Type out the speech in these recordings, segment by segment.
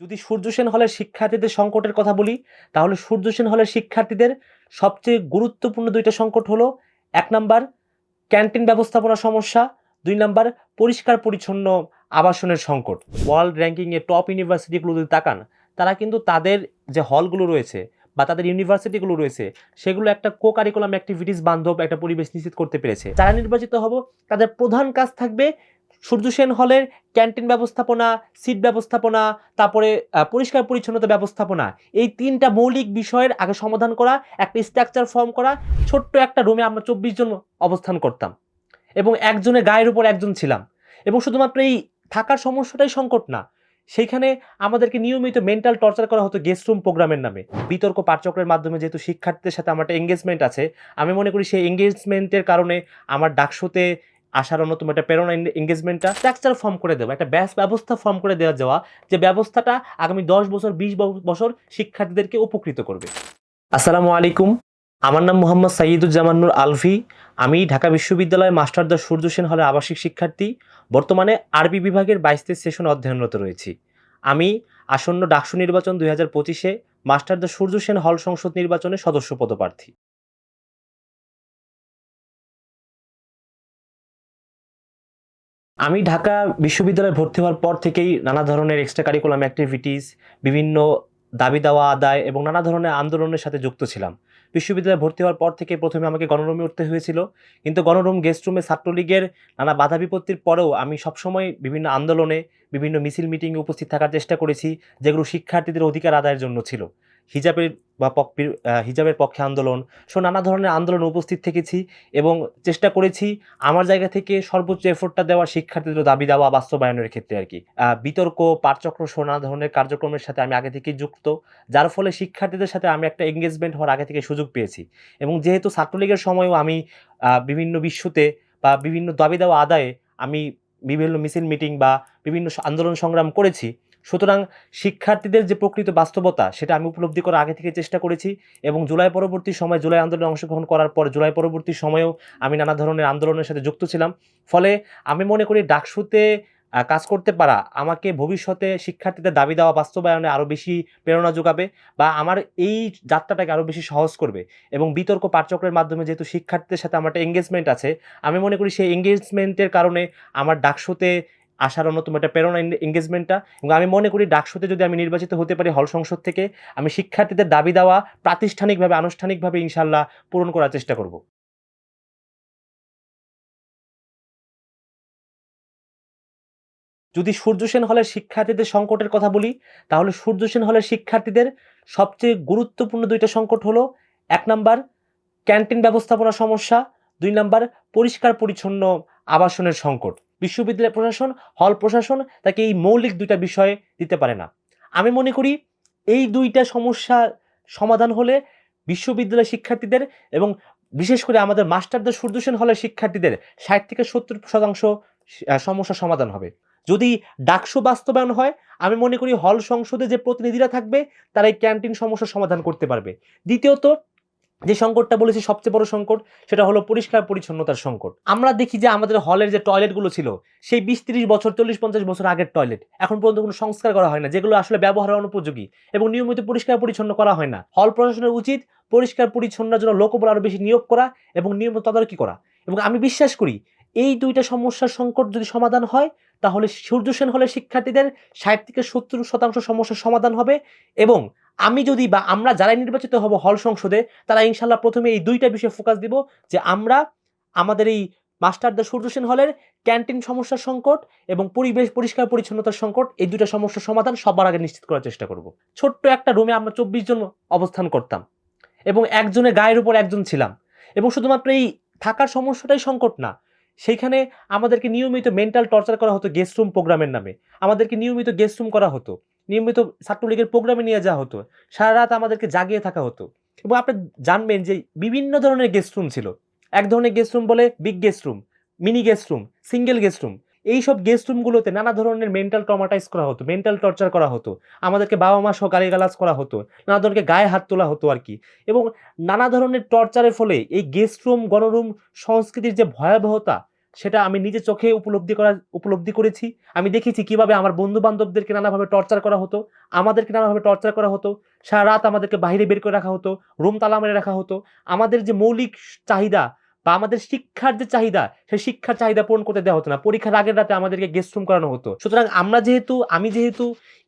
যদি সূর্যসেন হলের শিক্ষার্থীদের সংকটের কথা বলি, তাহলে সূর্যসেন হলের শিক্ষার্থীদের সবচেয়ে গুরুত্বপূর্ণ দুইটা সংকট হলো, এক নাম্বার ক্যান্টিন ব্যবস্থাপনা সমস্যা, দুই নাম্বার পরিষ্কার পরিচ্ছন্ন আবাসনের সংকট। ওয়ার্ল্ড র্যাঙ্কিংয়ে টপ ইউনিভার্সিটিগুলো যদি তাকান, তারা কিন্তু তাদের যে হলগুলো রয়েছে বা তাদের ইউনিভার্সিটিগুলো রয়েছে, সেগুলো একটা কো কারিকুলাম অ্যাক্টিভিটিস বান্ধব একটা পরিবেশ নিশ্চিত করতে পেরেছে। যারা নির্বাচিত হব, তাদের প্রধান কাজ থাকবে সূর্যসেন হলের ক্যান্টিন ব্যবস্থাপনা, সিট ব্যবস্থাপনা, তারপরে পরিষ্কার পরিচ্ছন্নতা ব্যবস্থাপনা, এই তিনটা মৌলিক বিষয়ের আগে সমাধান করা, একটা স্ট্রাকচার ফর্ম করা, ছোট্ট একটা রুমে আমরা চব্বিশ জন অবস্থান করতাম এবং একজনের গায়ের উপর একজন ছিলাম এবং শুধুমাত্র এই থাকার সমস্যাটাই সংকট না, সেইখানে আমাদেরকে নিয়মিত মেন্টাল টর্চার করা হতো গেস্ট রুম প্রোগ্রামের নামে। বিতর্ক পাঠচক্রের মাধ্যমে যেহেতু শিক্ষার্থীদের সাথে আমার একটা এঙ্গেজমেন্ট আছে, আমি মনে করি সেই এঙ্গেজমেন্টের কারণে আমার ডাকশোতে আসার অন্যতম একটা প্রেরণা এঙ্গেজমেন্টটা স্ট্রাকচার ফর্ম করে দেওয়া, একটা ব্যাস ব্যবস্থা ফর্ম করে দেওয়া যাওয়া, যে ব্যবস্থাটা আগামী দশ বছর, বিশ বছর শিক্ষার্থীদেরকে উপকৃত করবে। আসসালামু আলাইকুম, আমার নাম মোহাম্মদ সাইয়দুজ্জামান্নুর আলভি, আমি ঢাকা বিশ্ববিদ্যালয়ের মাস্টার দ্য সূর্য সেন হলের আবাসিক শিক্ষার্থী, বর্তমানে আরবি বিভাগের বাইশতে সেশন অধ্যয়নরত রয়েছি। আমি আসন্ন ডাকসু নির্বাচন দুই হাজার পঁচিশে মাস্টার দ্য সূর্য সেন হল সংসদ নির্বাচনে সদস্য পদপ্রার্থী। আমি ঢাকা বিশ্ববিদ্যালয়ে ভর্তি হওয়ার পর থেকেই নানা ধরনের এক্সট্রা কারিকুলাম অ্যাক্টিভিটিস বিভিন্ন দাবি দাওয়া আদায় এবং নানা ধরনের আন্দোলনের সাথে যুক্ত ছিলাম। বিশ্ববিদ্যালয়ে ভর্তি হওয়ার পর থেকে প্রথমে আমাকে গণরুমে উঠতে হয়েছিল। কিন্তু গণরুম গেস্ট রুমে ছাত্রলীগের নানা বাধা বিপত্তির পরেও আমি সবসময় বিভিন্ন আন্দোলনে, বিভিন্ন মিছিল মিটিংয়ে উপস্থিত থাকার চেষ্টা করেছি, যেগুলো শিক্ষার্থীদের অধিকার আদায়ের জন্য ছিল। হিজাবের বা হিজাবের পক্ষে আন্দোলন। সো, নানা ধরনের আন্দোলন উপস্থিত থেকেছি এবং চেষ্টা করেছি আমার জায়গা থেকে সর্বোচ্চ এফোর্টটা দেওয়া শিক্ষার্থীদের দাবি দেওয়া বাস্তবায়নের ক্ষেত্রে আর কি। বিতর্ক, পাঠচক্র সহ নানা ধরনের কার্যক্রমের সাথে আমি আগে থেকেই যুক্ত, যার ফলে শিক্ষার্থীদের সাথে আমি একটা এঙ্গেজমেন্ট হওয়ার আগে থেকে সুযোগ পেয়েছি। এবং যেহেতু ছাত্রলীগের সময়ও আমি বিভিন্ন বিশ্বতে বা বিভিন্ন দাবি দেওয়া আদায়ে আমি বিভিন্ন মিছিল মিটিং বা বিভিন্ন আন্দোলন সংগ্রাম করেছি সুতরাং শিক্ষার্থীদের যে প্রকৃত বাস্তবতা, সেটা আমি উপলব্ধি করার আগে থেকে চেষ্টা করেছি এবং জুলাই পরবর্তী সময়, জুলাই আন্দোলনে অংশগ্রহণ করার পর জুলাই পরবর্তী সময়েও আমি নানা ধরনের আন্দোলনের সাথে যুক্ত ছিলাম। ফলে আমি মনে করি ডাকসুতে কাজ করতে পারা আমাকে ভবিষ্যতে শিক্ষার্থীদের দাবি দেওয়া বাস্তবায়নে আরও বেশি প্রেরণা যোগাবে বা আমার এই যাত্রাটাকে আরও বেশি সহজ করবে এবং বিতর্ক পাঠচক্রের মাধ্যমে যেহেতু শিক্ষার্থীদের সাথে আমার একটা এঙ্গেজমেন্ট আছে, আমি মনে করি সেই এঙ্গেজমেন্টের কারণে আমার ডাকশোতে আসার অন্যতম একটা প্রেরণা এঙ্গেজমেন্টটা এবং আমি মনে করি ডাকশোতে যদি আমি নির্বাচিত হতে পারি হল সংসদ থেকে, আমি শিক্ষার্থীদের দাবি দেওয়া প্রাতিষ্ঠানিকভাবে, আনুষ্ঠানিকভাবে ইনশাল্লাহ পূরণ করার চেষ্টা করব। যদি সূর্যসেন হলের শিক্ষার্থীদের সংকটের কথা বলি, তাহলে সূর্যসেন হলের শিক্ষার্থীদের সবচেয়ে গুরুত্বপূর্ণ দুইটা সংকট হলো, এক নাম্বার ক্যান্টিন ব্যবস্থাপনা সমস্যা, দুই নাম্বার পরিষ্কার পরিচ্ছন্ন আবাসনের সংকট। বিশ্ববিদ্যালয় প্রশাসন হল প্রশাসন তাকে এই মৌলিক দুইটা বিষয়ে দিতে পারে না। আমি মনে করি এই দুইটা সমস্যা সমাধান হলে বিশ্ববিদ্যালয় শিক্ষার্থীদের এবং বিশেষ করে আমাদের মাস্টারদের সূর্যসেন হলের শিক্ষার্থীদের ষাট থেকে সত্তর শতাংশ আহ, সমস্যার সমাধান হবে। যদি ডাকসু বাস্তবায়ন হয় আমি মনে করি হল সংসদে যে প্রতিনিধিরা থাকবে তারা এই ক্যান্টিন সমস্যার সমাধান করতে পারবে। দ্বিতীয়ত যে সংকটটা বলেছি সবচেয়ে বড় সংকট, সেটা হলো পরিষ্কার পরিচ্ছন্নতার সংকট। আমরা দেখি যে আমাদের হলের যে টয়লেটগুলো ছিল, সেই বিশ তিরিশ বছর, চল্লিশ পঞ্চাশ বছর আগের টয়লেট। এখন পর্যন্ত কোনো সংস্কার করা হয় না, যেগুলো আসলে ব্যবহারের অনুপযোগী এবং নিয়মিত পরিষ্কার পরিচ্ছন্ন করা হয় না। হল প্রশাসনের উচিত পরিষ্কার পরিচ্ছন্নের জন্য লোকবল আরও বেশি নিয়োগ করা এবং নিয়মিত তদারকি করা। এবং আমি বিশ্বাস করি, এই দুইটা সমস্যার সংকট যদি সমাধান হয়, তাহলে সূর্যসেন হলে শিক্ষার্থীদের ষাট থেকে সত্তর শতাংশ সমস্যার সমাধান হবে এবং আমি যদি বা আমরা যারাই নির্বাচিত হব হল সংসদে, তারা ইনশাল্লাহ প্রথমে এই দুইটা বিষয়ে ফোকাস দিব যে আমরা আমাদের এই মাস্টারদের সূর্যসেন হলের ক্যান্টিন সমস্যার সংকট এবং পরিবেশ পরিষ্কার পরিচ্ছন্নতার সংকট, এই দুইটা সমস্যার সমাধান সবার আগে নিশ্চিত করার চেষ্টা করব। ছোট্ট একটা রুমে আমরা চব্বিশ জন অবস্থান করতাম এবং একজনের গায়ের উপর একজন ছিলাম এবং শুধুমাত্র এই থাকার সমস্যাটাই সংকট না, সেইখানে আমাদেরকে নিয়মিত মেন্টাল টর্চার করা হতো গেস্ট রুম প্রোগ্রামের নামে, আমাদেরকে নিয়মিত গেস্ট রুম করা হতো। নিয়মিত ছাত্রলীগের প্রোগ্রামে নিয়ে যাওয়া হতো। সারা রাত আমাদেরকে জাগিয়ে থাকা হতো। এবং আপনি জানবেন যে বিভিন্ন ধরনের গেস্ট রুম ছিল। এক ধরনের গেস্ট রুম বলে big guest room mini guest room single guest room এই সব গেস্ট রুমগুলোতে নানা ধরনের মেন্টাল ট্রমাটাইজ করা হতো মেন্টাল টর্চার করা হতো। আমাদেরকে বাবা মা সহ গালিগালাজ করা হতো। নানা ধরনের গায়ে হাত তোলা হতো আর কি। এবং নানা ধরনের টর্চারের ফলে এই গেস্ট রুম গণরুম সংস্কৃতির যে ভয়াবহতা সেটা আমি নিজে চোখে উপলব্ধি করা, উপলব্ধি করেছি। আমি দেখেছি কীভাবে আমার বন্ধু বান্ধবদেরকে নানাভাবে টর্চার করা হতো, আমাদেরকে নানাভাবে টর্চার করা হতো, সারা রাত আমাদেরকে বাইরে বের করে রাখা হতো, রুম তালা মেরে রাখা হতো। আমাদের যে মৌলিক চাহিদা বা আমাদের শিক্ষার যে চাহিদা, সেই শিক্ষার চাহিদা পূরণ করতে দেওয়া হতো না। পরীক্ষার আগের রাতে আমাদেরকে গেস্ট রুম করানো হতো। সুতরাং আমরা যেহেতু, আমি যেহেতু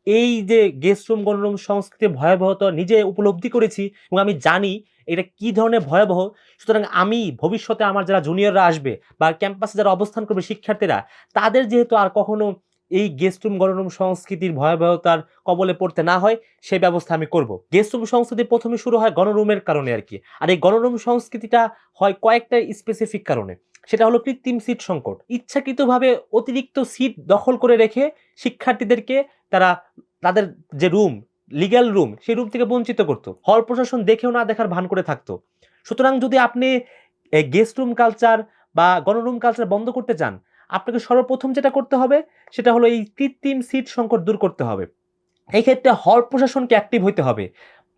এই যে গেস্ট রুম গণরুম সংস্কৃতির ভয়াবহতা নিজে উপলব্ধি করেছি এবং আমি জানি এটা কি ধরনের ভয়াবহ? সুতরাং আমি ভবিষ্যতে আমার যারা জুনিয়ররা আসবে বা ক্যাম্পাসে যারা অবস্থান করবে শিক্ষার্থীরা, তাদের যেহেতু আর কখনো এই গেস্ট রুম গণরুম সংস্কৃতির ভয়াবহতার কবলে পড়তে না হয় সেই ব্যবস্থা আমি করব। গেস্ট রুম সংস্কৃতি প্রথমে শুরু হয় গণরুমের কারণে আর কি। আর এই গণরুম সংস্কৃতিটা হয় কয়েকটা স্পেসিফিক কারণে। সেটা হলো কৃত্রিম সিট সংকট। ইচ্ছাকৃতভাবে অতিরিক্ত সিট দখল করে রেখে শিক্ষার্থীদেরকে তারা, তাদের যে রুম লিগ্যাল রুম সেই রুম থেকে বঞ্চিত করতো। হল প্রশাসন দেখেও না দেখার ভান করে থাকতো। সুতরাং যদি আপনি গেস্ট রুম কালচার বা গণরুম কালচার বন্ধ করতে চান, আপনাকে সর্বপ্রথম যেটা করতে হবে, সেটা হলো এই কৃত্রিম সিট সংকট দূর করতে হবে। এই ক্ষেত্রে হল প্রশাসনকে অ্যাক্টিভ হইতে হবে।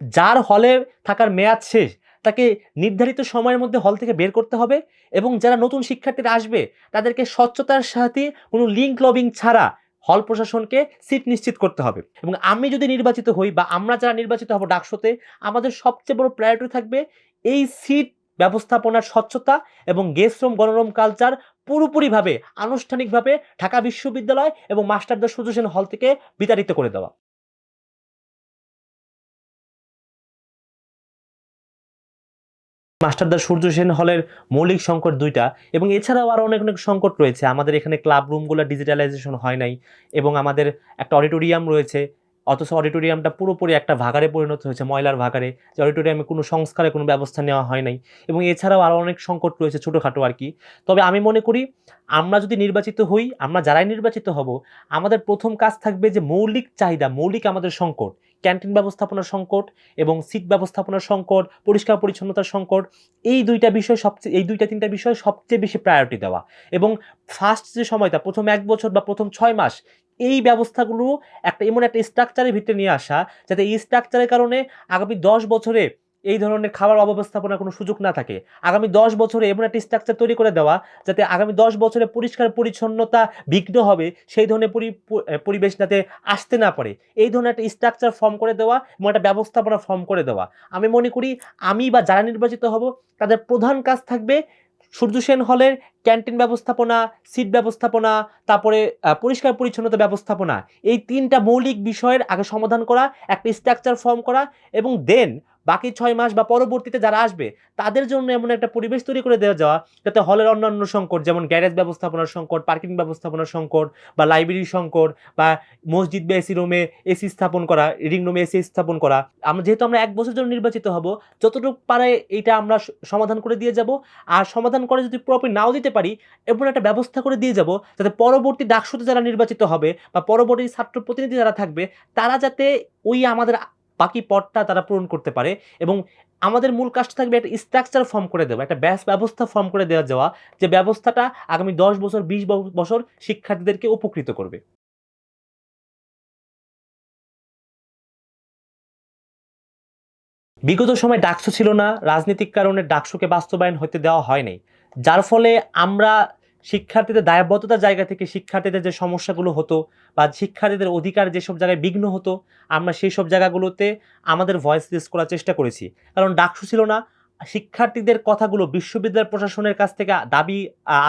যার হলে থাকার মেয়াদ শেষ, তাকে নির্ধারিত সময়ের মধ্যে হল থেকে বের করতে হবে এবং যারা নতুন শিক্ষার্থীরা আসবে, তাদেরকে স্বচ্ছতার সাথে কোনো লিঙ্ক লবিং ছাড়া হল প্রশাসনকে সিট নিশ্চিত করতে হবে। এবং আমি যদি নির্বাচিত হই বা আমরা যারা নির্বাচিত হব ডাকশোতে আমাদের সবচেয়ে বড় প্রায়োরিটি থাকবে এই সিট ব্যবস্থাপনার স্বচ্ছতা এবং গেস্ট গণরম গণরুম কালচার পুরোপুরিভাবে আনুষ্ঠানিকভাবে ঢাকা বিশ্ববিদ্যালয় এবং মাস্টারদের সুযোগ হল থেকে বিতাড়িত করে দেওয়া। মাস্টারদার সূর্য সেন হলের মৌলিক সংকট দুইটা, এবং এছাড়াও আরও অনেক অনেক সংকট রয়েছে। আমাদের এখানে ক্লাব রুমগুলো ডিজিটালাইজেশন হয় নাই, এবং আমাদের একটা অডিটোরিয়াম রয়েছে, অথচ অডিটোরিয়ামটা পুরোপুরি একটা ভাগারে পরিণত হয়েছে, ময়লার ভাগারে যে অডিটোরিয়ামে কোনো সংস্কারে কোনো ব্যবস্থা নেওয়া হয় নাই, এবং এছাড়াও আরও অনেক সংকট রয়েছে ছোটোখাটো আর কি। তবে আমি মনে করি, আমরা যদি নির্বাচিত হই, আমরা যারাই নির্বাচিত হব, আমাদের প্রথম কাজ থাকবে যে মৌলিক চাহিদা, মৌলিক আমাদের সংকট। ক্যান্টিন ব্যবস্থাপনার সংকট এবং সিট ব্যবস্থাপনার সংকট, পরিষ্কার পরিচ্ছন্নতার সংকট, এই দুইটা বিষয় সবচেয়ে, এই দুইটা তিনটা বিষয় সবচেয়ে বেশি প্রায়োরিটি দেওয়া। এবং ফার্স্ট যে সময়টা, প্রথম এক বছর বা প্রথম ছয় মাস, এই ব্যবস্থাগুলো একটা, এমন একটা স্ট্রাকচারের ভিতরে নিয়ে আসা, যাতে এই স্ট্রাকচারের কারণে আগামী দশ বছরে এই ধরনের খাবার অব্যবস্থাপনার কোনো সুযোগ না থাকে। আগামী দশ বছরে এমন একটা স্ট্রাকচার তৈরি করে দেওয়া যাতে আগামী দশ বছরে পরিষ্কার পরিচ্ছন্নতা বিঘ্ন হবে, সেই ধরনের পরিবেশ যাতে আসতে না পারে। এই ধরনের একটা স্ট্রাকচার ফর্ম করে দেওয়া এবং একটা ব্যবস্থাপনা ফর্ম করে দেওয়া। আমি মনে করি আমি বা যারা নির্বাচিত হব, তাদের প্রধান কাজ থাকবে সূর্য সেন হলের ক্যান্টিন ব্যবস্থাপনা সিট ব্যবস্থাপনা, তারপরে পরিষ্কার পরিচ্ছন্নতা ব্যবস্থাপনা। এই তিনটা মৌলিক বিষয়ের আগে সমাধান করা, একটা স্ট্রাকচার ফর্ম করা এবং দেন বাকি ছয় মাস বা পরবর্তীতে যারা আসবে, তাদের জন্য এমন একটা পরিবেশ তৈরি করে দেওয়া যাওয়া, যাতে হলের অন্যান্য সংকট, যেমন গ্যারেজ ব্যবস্থাপনার সংকট পার্কিং ব্যবস্থাপনার সংকট, বা লাইব্রেরি সংকট, বা মসজিদ বা এসি রুমে এসি স্থাপন করা রিডিং রুমে এসি স্থাপন করা। আমরা যেহেতু আমরা এক বছর জন্য নির্বাচিত হব, যতটুকু পারে এইটা আমরা সমাধান করে দিয়ে যাব। আর সমাধান করে যদি প্রপার নাও দিতে পারি, এমন একটা ব্যবস্থা করে দিয়ে যাব, যাতে পরবর্তী ডাকসুতে যারা নির্বাচিত হবে, বা পরবর্তী ছাত্র প্রতিনিধি যারা থাকবে, তারা যাতে ওই আমাদের বাকি পথটা তারা পূরণ করতে পারে এবং আমাদের মূল কাজটা থাকবে একটা স্ট্রাকচার ফর্ম করে দেওয়া, একটা ব্যাস ব্যবস্থা ফর্ম করে দেওয়া যাওয়া, যে ব্যবস্থাটা আগামী দশ বছর, বিশ বছর শিক্ষার্থীদেরকে উপকৃত করবে। বিগত সময় ডাকসু ছিল না রাজনৈতিক কারণে ডাকসুকে বাস্তবায়ন হতে দেওয়া হয়নি যার ফলে আমরা শিক্ষার্থীদের দায়বদ্ধতার জায়গা থেকে শিক্ষার্থীদের যে সমস্যাগুলো হতো বা শিক্ষার্থীদের অধিকার যেসব জায়গায় বিঘ্ন হতো, আমরা সেই সব জায়গাগুলোতে আমাদের ভয়েস রেস করার চেষ্টা করেছি। কারণ ডাকসু ছিল না, শিক্ষার্থীদের কথাগুলো বিশ্ববিদ্যালয় প্রশাসনের কাছ থেকে দাবি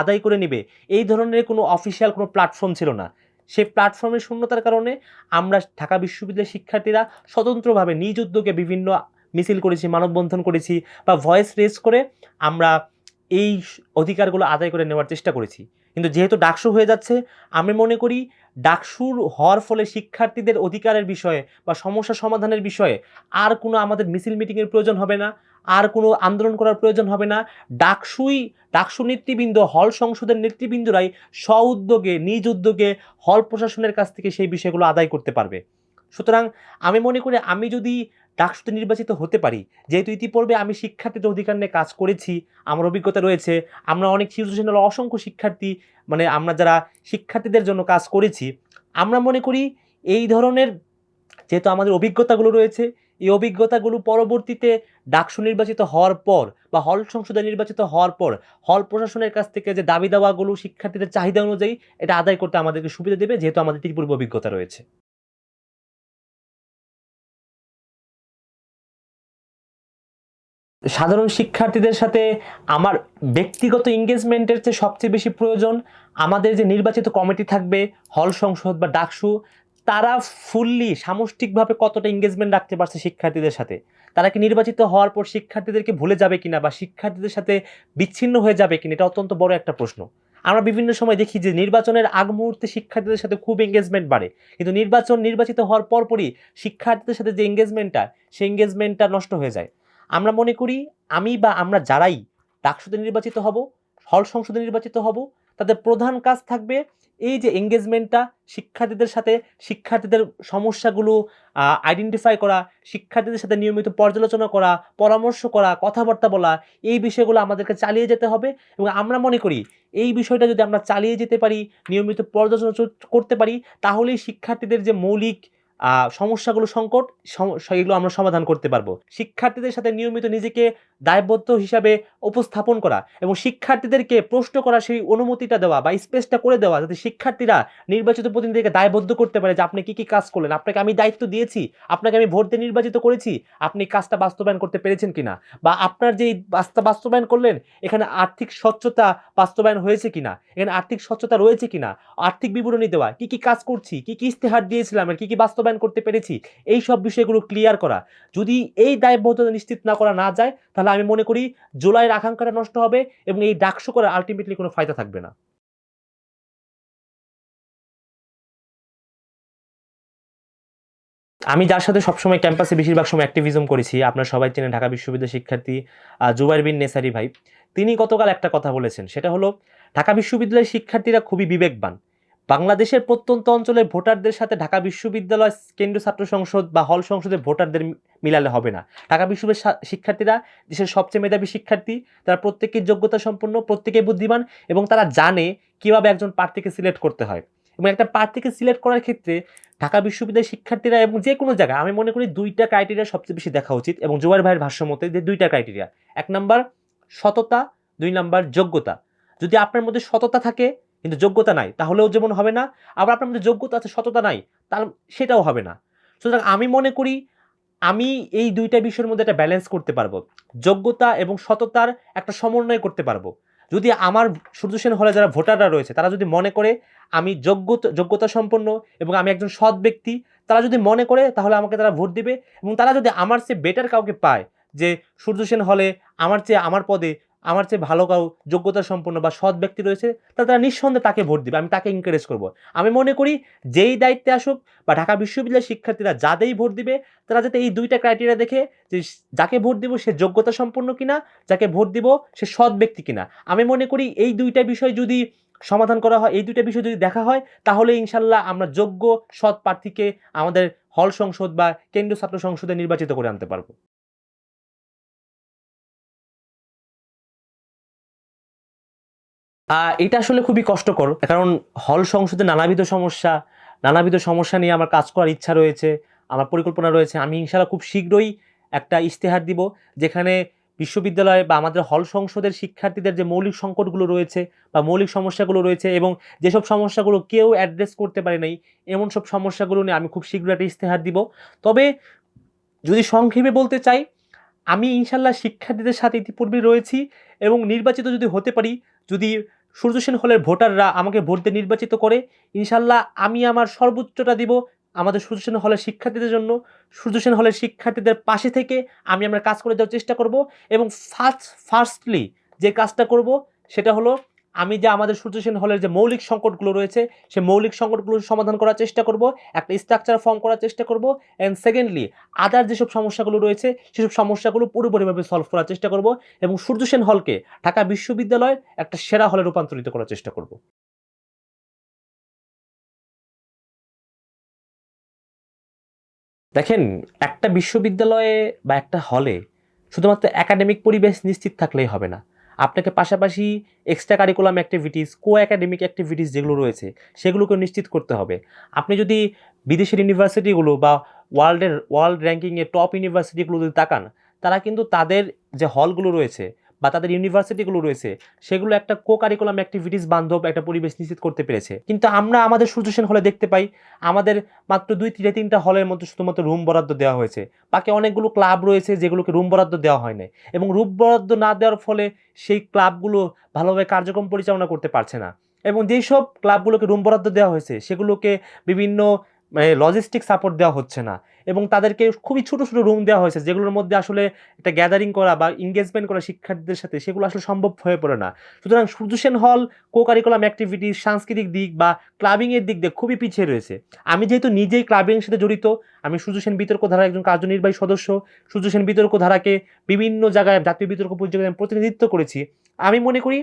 আদায় করে নেবে, এই ধরনের কোনো অফিসিয়াল কোনো প্ল্যাটফর্ম ছিল না। সেই প্ল্যাটফর্মের শূন্যতার কারণে আমরা ঢাকা বিশ্ববিদ্যালয়ের শিক্ষার্থীরা স্বতন্ত্রভাবে নিজ উদ্যোগে বিভিন্ন মিছিল করেছি, মানববন্ধন করেছি বা ভয়েস রেস করে আমরা এই অধিকারগুলো আদায় করে নেওয়ার চেষ্টা করেছি। কিন্তু যেহেতু ডাকসু হয়ে যাচ্ছে, আমি মনে করি ডাকসুর হওয়ার ফলে শিক্ষার্থীদের অধিকারের বিষয়ে বা সমস্যা সমাধানের বিষয়ে আর কোনো আমাদের মিছিল মিটিংয়ের প্রয়োজন হবে না, আর কোনো আন্দোলন করার প্রয়োজন হবে না। ডাকসুই, ডাকসু নেতৃবৃন্দ, হল সংসদের নেতৃবৃন্দরাই স্ব উদ্যোগে, নিজ উদ্যোগে হল প্রশাসনের কাছ থেকে সেই বিষয়গুলো আদায় করতে পারবে। সুতরাং আমি মনে করি আমি যদি ডাকসুতে নির্বাচিত হতে পারি। যেহেতু ইতিপূর্বে আমি শিক্ষার্থীদের অধিকার নিয়ে কাজ করেছি, আমার অভিজ্ঞতা রয়েছে, আমরা অনেক সিচুয়েশনাল অসংখ্য শিক্ষার্থী মানে আমরা যারা শিক্ষার্থীদের জন্য কাজ করেছি, আমরা মনে করি এই ধরনের যেহেতু আমাদের অভিজ্ঞতাগুলো রয়েছে, এই অভিজ্ঞতাগুলো পরবর্তীতে ডাকসু নির্বাচিত হওয়ার পর বা হল সংসদে নির্বাচিত হওয়ার পর, হল প্রশাসনের কাছ থেকে যে দাবি দাওয়াগুলো শিক্ষার্থীদের চাহিদা অনুযায়ী, এটা আদায় করতে আমাদেরকে সুবিধা দেবে, যেহেতু আমাদের ত্রিপূর্ব অভিজ্ঞতা রয়েছে। সাধারণ শিক্ষার্থীদের সাথে আমার ব্যক্তিগত এঙ্গেজমেন্টের চেয়ে সবচেয়ে বেশি প্রয়োজন, আমাদের যে নির্বাচিত কমিটি থাকবে হল সংসদ বা ডাকসু, তারা ফুললি সামষ্টিকভাবে কতটা এঙ্গেজমেন্ট রাখতে পারছে শিক্ষার্থীদের সাথে? তারা কি নির্বাচিত হওয়ার পর শিক্ষার্থীদেরকে ভুলে যাবে কিনা বা শিক্ষার্থীদের সাথে বিচ্ছিন্ন হয়ে যাবে কিনা, এটা অত্যন্ত বড় একটা প্রশ্ন। আমরা বিভিন্ন সময় দেখি যে নির্বাচনের আগ মুহূর্তে শিক্ষার্থীদের সাথে খুব এঙ্গেজমেন্ট বাড়ে। কিন্তু নির্বাচন নির্বাচিত হওয়ার পরপরই শিক্ষার্থীদের সাথে যে এঙ্গেজমেন্টটা সেই এঙ্গেজমেন্টটা নষ্ট হয়ে যায়। আমরা মনে করি আমি বা আমরা যারাই ডাকসুদে নির্বাচিত হব, হল সংসদে নির্বাচিত হব, তাদের প্রধান কাজ থাকবে এই যে এঙ্গেজমেন্টটা শিক্ষার্থীদের সাথে শিক্ষার্থীদের সমস্যাগুলো আইডেন্টিফাই করা, শিক্ষার্থীদের সাথে নিয়মিত পর্যালোচনা করা, পরামর্শ করা, কথাবার্তা বলা, এই বিষয়গুলো আমাদেরকে চালিয়ে যেতে হবে এবং আমরা মনে করি এই বিষয়টা যদি আমরা চালিয়ে যেতে পারি, নিয়মিত পর্যালোচনা করতে পারি, তাহলেই শিক্ষার্থীদের যে মৌলিক সমস্যাগুলো সংকট সেগুলো আমরা সমাধান করতে পারব। শিক্ষার্থীদের সাথে নিয়মিত নিজেকে দায়বদ্ধ হিসাবে উপস্থাপন করা এবং শিক্ষার্থীদেরকে প্রশ্ন করা সেই অনুমতিটা দেওয়া বা স্পেসটা করে দেওয়া যাতে শিক্ষার্থীরা নির্বাচিত প্রতিনিধিকে দায়বদ্ধ করতে পারে যে, আপনি কী কী কাজ করলেন? আপনাকে আমি দায়িত্ব দিয়েছি? আপনাকে আমি ভোট দিয়ে নির্বাচিত করেছি? আপনি কাজটা বাস্তবায়ন করতে পেরেছেন কিনা? বা, আপনার যে এই বাস্তা- বাস্তবায়ন করলেন, এখানে আর্থিক স্বচ্ছতা বাস্তবায়ন হয়েছে কিনা? এখানে আর্থিক স্বচ্ছতা রয়েছে কিনা? আর্থিক বিবরণী দেওয়া, কি কি কাজ করছি? কি কি ইস্তেহার দিয়েছিলাম? আর কী কী বাস্তবায়ন করতে পেরেছি, এই সব বিষয়গুলো ক্লিয়ার করা। যদি এই দায়বদ্ধতা নিশ্চিত না করা না যায়, তাহলে আমি মনে করি জুলাইয়ের আকাঙ্ক্ষাটা নষ্ট হবে এবং এই ডাকসু করার আলটিমেটলি কোনো ফায়দা থাকবে না। আমি যার সাথে সবসময় ক্যাম্পাসে বেশিরভাগ সময় অ্যাক্টিভিজম করেছি, আপনারা সবাই চেনেন ঢাকা বিশ্ববিদ্যালয়ের শিক্ষার্থী জুবাইর বিন নেসারি ভাই। তিনি গতকাল একটা কথা বলেছেন, সেটা হলো, ঢাকা বিশ্ববিদ্যালয়ের শিক্ষার্থীরা খুবই বিবেকবান। বাংলাদেশের প্রত্যন্ত অঞ্চলের ভোটারদের সাথে ঢাকা বিশ্ববিদ্যালয় কেন্দ্রীয় ছাত্র সংসদ বা হল সংসদের ভোটারদের মিলালে হবে না। ঢাকা বিশ্ববিদ্যালয়ের শিক্ষার্থীরা দেশের সবচেয়ে মেধাবী শিক্ষার্থী, তারা প্রত্যেকের যোগ্যতা সম্পন্ন প্রত্যেকে বুদ্ধিমান এবং তারা জানে কীভাবে একজন প্রার্থীকে সিলেক্ট করতে হয়। এবং একটা প্রার্থীকে সিলেক্ট করার ক্ষেত্রে ঢাকা বিশ্ববিদ্যালয়ের শিক্ষার্থীরা এবং যে কোনো জায়গায় আমি মনে করি দুইটা ক্রাইটেরিয়া সবচেয়ে বেশি দেখা উচিত এবং জোয়ার ভাইয়ের ভাষ্য মতে যে দুইটা ক্রাইটেরিয়া। এক নাম্বার সততা, দুই নাম্বার যোগ্যতা। যদি আপনার মধ্যে সততা থাকে কিন্তু যোগ্যতা নাই, তাহলেও যেমন হবে না, আবার আপনার মধ্যে যোগ্যতা আছে, সততা নাই তার সেটাও হবে না। সুতরাং আমি মনে করি, আমি এই দুইটা বিষয়ের মধ্যে একটা ব্যালেন্স করতে পারব। যোগ্যতা এবং সততার একটা সমন্বয় করতে পারব। যদি আমার সূর্য হলে যারা ভোটাররা রয়েছে, তারা যদি মনে করে আমি যোগ্যতা যোগ্যতা সম্পন্ন এবং আমি একজন সৎ ব্যক্তি, তারা যদি মনে করে, তাহলে আমাকে তারা ভোট দিবে এবং তারা যদি আমার চেয়ে বেটার কাউকে পায়, যে সূর্য হলে আমার চেয়ে, আমার পদে আমার চেয়ে ভালো কাউ যোগ্যতা সম্পন্ন বা সৎ ব্যক্তি রয়েছে তাহলে তারা নিঃসন্দেহে তাকে ভোট দিবে, আমি তাকে এনকারেজ করব। আমি মনে করি যেই দায়িত্বে আসুক বা ঢাকা বিশ্ববিদ্যালয়ের শিক্ষার্থীরা যাদেরই ভোট দিবে, তারা যাতে এই দুইটা ক্রাইটেরিয়া দেখে যে যাকে ভোট দিব সে যোগ্যতা সম্পন্ন কিনা, যাকে ভোট দিব সে সৎ ব্যক্তি কিনা। আমি মনে করি এই দুইটা বিষয় যদি সমাধান করা হয়, এই দুইটা বিষয় যদি দেখা হয়, তাহলে ইনশাল্লাহ আমরা যোগ্য সৎ প্রার্থীকে আমাদের হল সংসদ বা কেন্দ্রীয় ছাত্র সংসদে নির্বাচিত করে আনতে পারব। এটা আসলে খুবই কষ্টকর। কারণ হল সংসদে নানাবিধ সমস্যা নানাবিধ সমস্যা নিয়ে আমার কাজ করার ইচ্ছা রয়েছে, আমার পরিকল্পনা রয়েছে। আমি ইনশাল্লাহ খুব শীঘ্রই একটা ইশতেহার দিব, যেখানে বিশ্ববিদ্যালয় বা আমাদের হল সংসদের শিক্ষার্থীদের যে মৌলিক সংকটগুলো রয়েছে বা মৌলিক সমস্যাগুলো রয়েছে এবং যেসব সমস্যাগুলো কেউ অ্যাড্রেস করতে পারে নাই, এমন সব সমস্যাগুলো নিয়ে আমি খুব শীঘ্রই একটা ইশতেহার দিব। তবে যদি সংক্ষেপে বলতে চাই, আমি ইনশাল্লাহ শিক্ষার্থীদের সাথে ইতিপূর্বে রয়েছি এবং নির্বাচিত যদি হতে পারি, যদি সূর্য সেন হলের ভোটাররা আমাকে ভোট দিয়ে নির্বাচিত করে, ইনশাল্লাহ আমি আমার সর্বোচ্চটা দিব আমাদের সূর্য সেন হলের শিক্ষার্থীদের জন্য। সূর্য সেন হলের শিক্ষার্থীদের পাশে থেকে আমি আমরা কাজ করে দেওয়ার চেষ্টা করব এবং ফার্স্ট ফার্স্টলি যে কাজটা করব সেটা হলো আমি যে আমাদের সূর্যসেন হলের যে মৌলিক সংকটগুলো রয়েছে সেই মৌলিক সংকটগুলো সমাধান করার চেষ্টা করব, একটা স্ট্রাকচার ফর্ম করার চেষ্টা করব অ্যান্ড সেকেন্ডলি আদার যেসব সমস্যাগুলো রয়েছে, সেসব সমস্যাগুলো পুরোপুরিভাবে সলভ করার চেষ্টা করব, এবং সূর্যসেন হলকে ঢাকা বিশ্ববিদ্যালয়ের একটা সেরা হলে রূপান্তরিত করার চেষ্টা করব। দেখেন, একটা বিশ্ববিদ্যালয়ে বা একটা হলে শুধুমাত্র একাডেমিক পরিবেশ নিশ্চিত থাকলেই হবে না। আপনাকে পাশাপাশি extra curriculum activities co academic activities যেগুলো রয়েছে, সেগুলোকে নিশ্চিত করতে হবে। আপনি যদি বিদেশের ইউনিভার্সিটিগুলো বা ওয়ার্ল্ডের ওয়ার্ল্ড র্যাঙ্কিংয়ে টপ ইউনিভার্সিটিগুলো যদি তাকান, তারা কিন্তু তাদের যে হলগুলো রয়েছে বা তাদের ইউনিভার্সিটিগুলো রয়েছে, সেগুলো একটা কো কারিকুলাম অ্যাক্টিভিটিস বান্ধব একটা পরিবেশ নিশ্চিত করতে পেরেছে। কিন্তু আমরা আমাদের সূর্যসেন হলে দেখতে পাই, আমাদের মাত্র দুই তিনটে তিনটা হলের মধ্যে শুধুমাত্র রুম বরাদ্দ দেওয়া হয়েছে। বাকি অনেকগুলো ক্লাব রয়েছে যেগুলোকে রুম বরাদ্দ দেওয়া হয় না এবং রুম বরাদ্দ না দেওয়ার ফলে সেই ক্লাবগুলো ভালোভাবে কার্যক্রম পরিচালনা করতে পারছে না। এবং যেই সব ক্লাবগুলোকে রুম বরাদ্দ দেওয়া হয়েছে, সেগুলোকে বিভিন্ন মানে লজিস্টিক সাপোর্ট দেওয়া হচ্ছে না। এবং তাদেরকে খুবই ছোটো ছোটো রুম দেওয়া হয়েছে, যেগুলোর মধ্যে আসলে একটা গ্যাদারিং করা বা এঙ্গেজমেন্ট করা শিক্ষার্থীদের সাথে সেগুলো আসলে সম্ভব হয়ে পড়ে না। সুতরাং সূর্যসেন হল কো কারিকুলাম অ্যাক্টিভিটি সাংস্কৃতিক দিক বা ক্লাবিংয়ের দিক দিয়ে খুবই পিছিয়ে রয়েছে। আমি যেহেতু নিজেই ক্লাবিংয়ের সাথে জড়িত, আমি সূর্যসেন বিতর্ক ধারা একজন কার্যনির্বাহী সদস্য সূর্যসেন বিতর্ক ধারাকে বিভিন্ন জায়গায় জাতীয় বিতর্ক প্রতিযোগিতায় প্রতিনিধিত্ব করেছি। আমি মনে করি,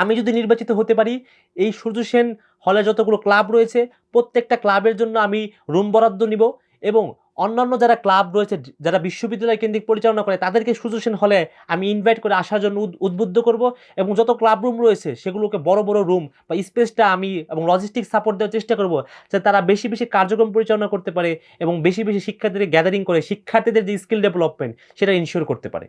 আমি যদি নির্বাচিত হতে পারি, এই সূর্যসেন হলে যতগুলো ক্লাব রয়েছে, প্রত্যেকটা ক্লাবের জন্য আমি রুম বরাদ্দ নিব এবং অন্যান্য যারা ক্লাব রয়েছে, যারা বিশ্ববিদ্যালয় কেন্দ্রিক পরিচালনা করে, তাদেরকে সূর্যসেন হলে আমি ইনভাইট করে আসার জন্য উদ- উদ্বুদ্ধ করব এবং যত ক্লাব রুম রয়েছে, সেগুলোকে বড় বড় রুম বা স্পেসটা আমি এবং লজিস্টিক সাপোর্ট দেওয়ার চেষ্টা করব যাতে তারা বেশি বেশি কার্যক্রম পরিচালনা করতে পারে এবং বেশি বেশি শিক্ষার্থীদের গ্যাদারিং করে, শিক্ষার্থীদের যে স্কিল ডেভেলপমেন্ট সেটা ইনশিওর করতে পারে।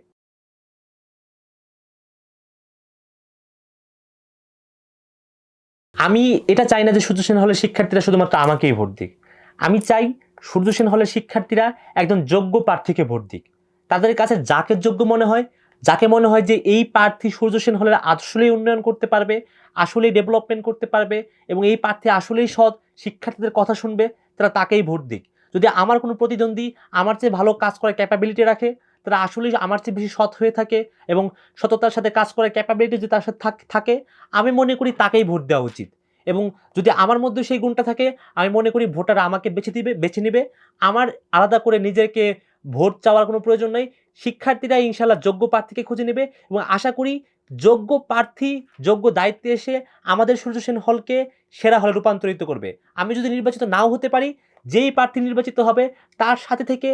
আমি এটা চাই না যে সূর্যসেন হলে শিক্ষার্থীরা শুধুমাত্র আমাকেই ভোট দিক। আমি চাই সূর্যসেন হলের শিক্ষার্থীরা একজন যোগ্য প্রার্থীকে ভোট দিক। তাদের কাছে যাকে যোগ্য মনে হয়, যাকে মনে হয় যে এই প্রার্থী সূর্যসেন হলের আসলেই উন্নয়ন করতে পারবে, আসলেই ডেভেলপমেন্ট করতে পারবে এবং এই প্রার্থী আসলেই সৎ শিক্ষার্থীদের কথা শুনবে, তারা তাকেই ভোট দিক। যদি আমার কোনো প্রতিদ্বন্দ্বী আমার চেয়ে ভালো কাজ করার ক্যাপাবিলিটি রাখে, তারা আসলেই আমার চেয়ে বেশি সৎ হয়ে থাকে এবং সততার সাথে কাজ করার ক্যাপাবিলিটি যদি তার সাথে থাক- আমি মনে করি তাকেই ভোট দেওয়া উচিত। এবং যদি আমার মধ্যে সেই গুণটা থাকে, আমি মনে করি ভোটার আমাকে বেছে দিবে, বেছে নেবে। আমার আলাদা করে নিজেকে ভোট চাওয়ার কোনো প্রয়োজন নেই। শিক্ষার্থীরা ইনশাল্লাহ যোগ্য প্রার্থীকে খুঁজে নেবে এবং আশা করি যোগ্য প্রার্থী, যোগ্য দায়িত্বে এসে আমাদের সূর্য সেন হলকে সেরা হলে রূপান্তরিত করবে। আমি যদি নির্বাচিত নাও হতে পারি, যেই প্রার্থী নির্বাচিত হবে, তার সাথে থেকে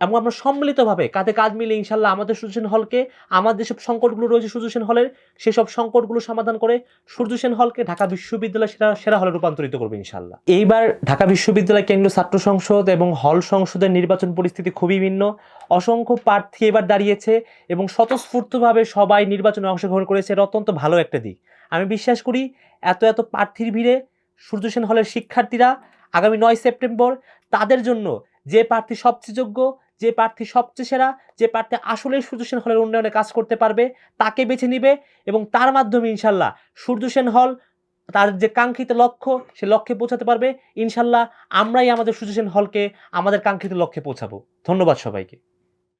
এবং আমরা সম্মিলিতভাবে কাঁধে কাঁধ মিলে ইনশাল্লাহ আমাদের সূর্য সেন হলকে আমাদের যেসব সংকটগুলো রয়েছে সূর্য সেন হলের, সেসব সংকটগুলো সমাধান করে সূর্য সেন হলকে ঢাকা বিশ্ববিদ্যালয় সেরা সেরা হলে রূপান্তরিত করবে ইনশাল্লাহ। এইবার ঢাকা বিশ্ববিদ্যালয় কেন্দ্রীয় ছাত্র সংসদ এবং হল সংসদের নির্বাচন পরিস্থিতি খুবই ভিন্ন। অসংখ্য প্রার্থী এবার দাঁড়িয়েছে এবং স্বতঃস্ফূর্তভাবে সবাই নির্বাচনে অংশগ্রহণ করেছে। এটা অত্যন্ত ভালো একটা দিক। আমি বিশ্বাস করি এত এত প্রার্থীর ভিড়ে সূর্য সেন হলের শিক্ষার্থীরা আগামী নয় সেপ্টেম্বর তাদের জন্য যে প্রার্থী সবচেয়ে যোগ্য যে প্রার্থী সবচেয়ে সেরা, যে প্রার্থী আসলে সূর্য সেন হলের উন্নয়নে কাজ করতে পারবে, তাকে বেছে নিবে এবং তার মাধ্যমে ইনশাল্লাহ সূর্য সেন হল তার যে কাঙ্ক্ষিত লক্ষ্য, সে লক্ষ্যে পৌঁছাতে পারবে। ইনশাল্লাহ আমরাই আমাদের সূর্য সেন হলকে আমাদের কাঙ্ক্ষিত লক্ষ্যে পৌঁছাবো। ধন্যবাদ সবাইকে।